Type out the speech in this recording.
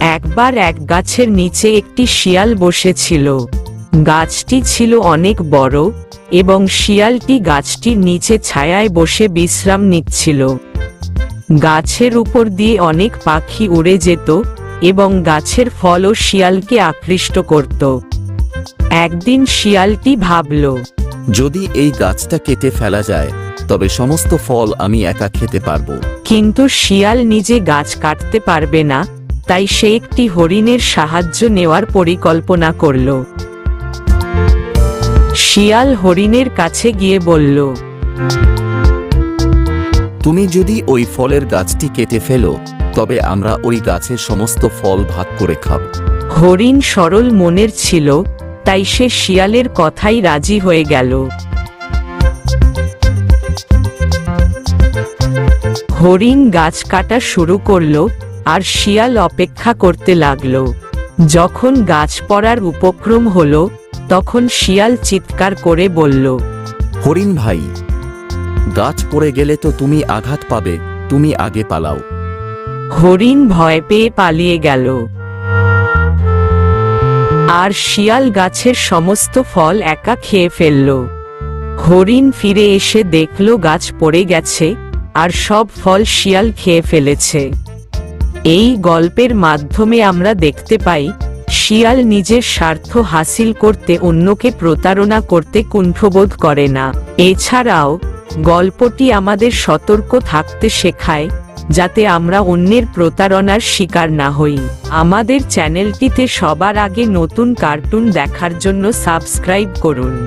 একবার এক গাছের নিচে একটি শিয়াল বসেছিল। গাছটি ছিল অনেক বড় এবং শিয়ালটি গাছটির নিচে ছায়ায় বসে বিশ্রাম নিচ্ছিল। গাছের উপর দিয়ে অনেক পাখি উড়ে যেত এবং গাছের ফলও শিয়ালকে আকৃষ্ট করত। একদিন শিয়ালটি ভাবল যদি এই গাছটা কেটে ফেলা যায় তবে সমস্ত ফল আমি একা খেতে পারব। কিন্তু শিয়াল নিজে গাছ কাটতে পারবে না তাই সে একটি হরিণের সাহায্য নেওয়ার পরিকল্পনা করল। শিয়াল হরিণের কাছে গিয়ে বলল তুমি যদি ওই ফলের গাছটি কেটে ফেলো তবে আমরা ওই গাছের সমস্ত ফল ভাগ করে খাব। হরিণ সরল মনের ছিল তাই সে শিয়ালের কথাই রাজি হয়ে গেল। হরিণ গাছ কাটা শুরু করল আর শিয়াল অপেক্ষা করতে লাগল। যখন গাছ পড়ার উপক্রম হলো তখন শিয়াল চিৎকার করে বলল হরিণ ভাই গাছ পড়ে গেলে তো তুমি আঘাত পাবে তুমি আগে পালাও। হরিণ ভয় পেয়ে পালিয়ে গেল। আর শিয়াল গাছের সমস্ত ফল একা খেয়ে ফেলল। হরিণ ফিরে এসে দেখল গাছ পড়ে গেছে, আর সব ফল শিয়াল খেয়ে ফেলেছে। এই গল্পের মাধ্যমে আমরা দেখতে পাই, শিয়াল নিজের স্বার্থ হাসিল করতে অন্যকে প্রতারণা করতে কুণ্ঠবোধ করে না। এছাড়াও, গল্পটি আমাদের সতর্ক থাকতে শেখায় যাতে আমরা অন্যের প্রতারণার শিকার না হই। আমাদের চ্যানেলটিতে সবার আগে নতুন কার্টুন দেখার জন্য সাবস্ক্রাইব করুন।